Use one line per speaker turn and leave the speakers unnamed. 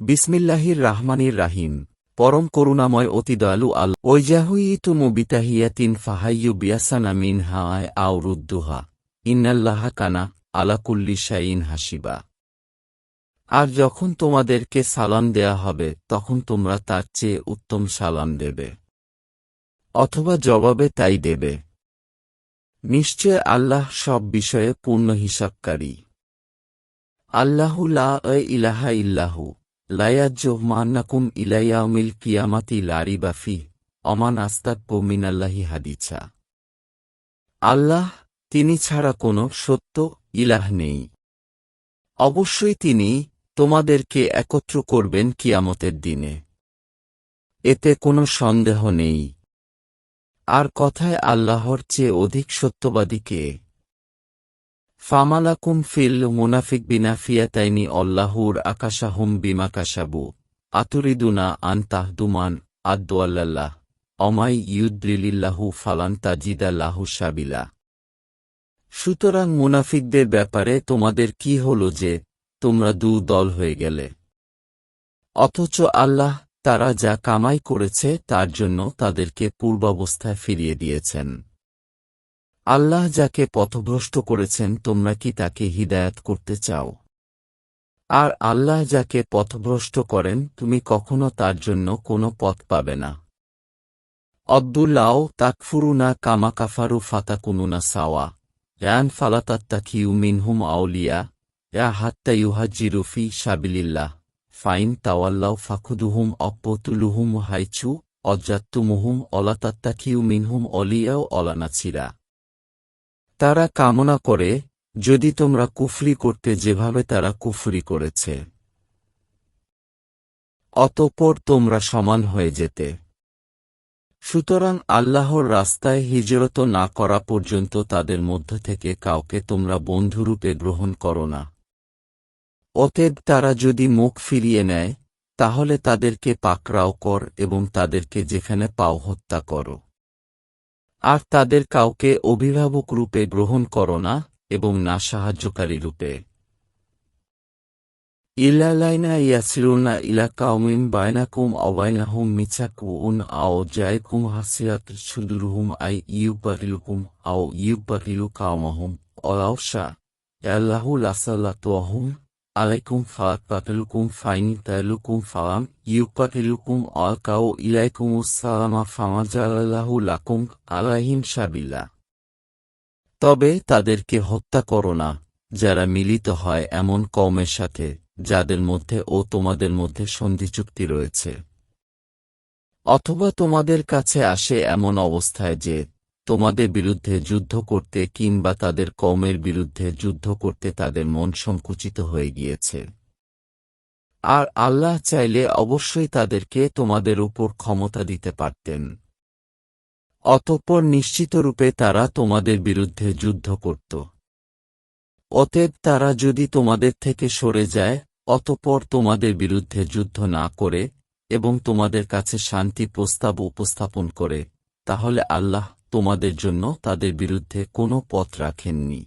বিসমিল্লাহির রাহমানির রাহিম। পরম করুণাময় অতি দয়ালু আল ওইজাহুইতুমু বিতাহিয়াতিন ফাহাইয়ু বিয়াসানা মিন হায় আও রুদ্দুহা। ইন্নাল্লাহা কানা আলা কুল্লি শাইন হাসিবা। আর যখন তোমাদেরকে সালাম দেয়া হবে, তখন তোমরা তার চেয়ে উত্তম সালাম দেবে। অথবা জবাবে তাই দেবে। নিশ্চয় আল্লাহ সব বিষয়ে পূর্ণ হিসাবকারী। আল্লাহু লা ইলাহা ইল্লাহু। লায়াজ্জো মান্নাকুম ইলাইয়াউমিল কিয়ামাতি লারি বাফি অমান আস্তাক মিনাল্লাহি হাদিছা আল্লাহ, তিনি ছাড়া কোনো সত্য ইলাহ নেই। অবশ্যই তিনি তোমাদেরকে একত্র করবেন কিয়ামতের দিনে। এতে কোনো সন্দেহ নেই। আর কথায় আল্লাহর চেয়ে অধিক সত্যবাদী কে? ফামালাকুম ফিল মুনাফিক বিনাফিয়াতাইনি অল্লাহুর আকাশাহুম বিমাকাশাবু। আতুরিদুনা আন তাহদুমান আদ্দোয়াল্লাহ অমাই ইউদ্রিলিল্লাহু ফালান তাজিদাল্লাহু সাবিলা। সুতরাং মুনাফিকদের ব্যাপারে তোমাদের কি হল যে, তোমরা দু দল হয়ে গেলে। অথচ আল্লাহ তারা যা কামাই করেছে তার জন্য তাদেরকে পূর্বাবস্থায় ফিরিয়ে দিয়েছেন। আল্লাহ যাকে পথভ্রষ্ট করেছেন, তোমরা কি তাকে হিদায়াত করতে চাও? আর আল্লাহ যাকে পথভ্রষ্ট করেন, তুমি কখনো তার জন্য কোনো পথ পাবে না। অদ্দুল্লাও তাকফুরুনা কামা কাফারু ফাতাকুনুনা সাওয়া। র্যান ফালাতাত্তাকিউ মিনহুম আউলিয়া। ইয়া হাত্তা ইউহাজিরু ফি সাবিলিল্লাহ। ফাইন তাওয়াল্লাও ফাখুদুহুম অপ্পতুলুহুম হাইচু, অজাত্তুমুহুম অলাতাত্তাকিউ মিনহুম অলিয়াও অলানাছিরা। তারা কামনা করে, যদি তোমরা কুফরি করতে যেভাবে তারা কুফরি করেছে, অতপর তোমরা সমান হয়ে যেতে। সুতরাং আল্লাহর রাস্তায় হিজরত না করা পর্যন্ত তাদের মধ্য থেকে কাউকে তোমরা বন্ধুরূপে গ্রহণ করো না। অতএব তারা যদি মুখ ফিরিয়ে নেয়, তাহলে তাদেরকে পাকড়াও কর এবং তাদেরকে যেখানে পাও হত্যা করো। আর তাদের কাউকে অভিভাবক রূপে গ্রহণ করো না, এবং না সাহায্যকারী রূপে। ইলালাইনা ইয়াসিরুনা ইলা কাউমিন বাইনাকুম অবাইনাহুম মিছাকুন আও জায়কুম হাসিরাত সুদুরহুম আই ইউবারিলুকুম আও ইউবারিলু কাউমাহুম অলাউসা আল্লাহু লাসাল্লাতুহুম আলাইকুম ফাতালুকুম ফাইন তালুকুম ফালাম ইউকাতিলুকুম অলকাও ইলাইকুমুসালামা ফামাজালাল্লাহু লাকুম আলাইহিম সাবিলা তবে তাদেরকে হত্যা করো না, যারা মিলিত হয় এমন কওমের সাথে, যাদের মধ্যে ও তোমাদের মধ্যে সন্ধি চুক্তি রয়েছে। অথবা তোমাদের কাছে আসে এমন অবস্থায় যে তোমাদের বিরুদ্ধে যুদ্ধ করতে কিংবা তাদের কওমের বিরুদ্ধে যুদ্ধ করতে তাদের মন সংকুচিত হয়ে গিয়েছে। আর আল্লাহ চাইলে অবশ্যই তাদেরকে তোমাদের উপর ক্ষমতা দিতে পারতেন। অতঃপর নিশ্চিতরূপে তারা তোমাদের বিরুদ্ধে যুদ্ধ করত। অতএব তারা যদি তোমাদের থেকে সরে যায়, অতঃপর তোমাদের বিরুদ্ধে যুদ্ধ না করে এবং তোমাদের কাছে শান্তি প্রস্তাব উপস্থাপন করে, তাহলে আল্লাহ তোমাদের জন্য তাদের বিরুদ্ধে কোনো পথ রাখেননি।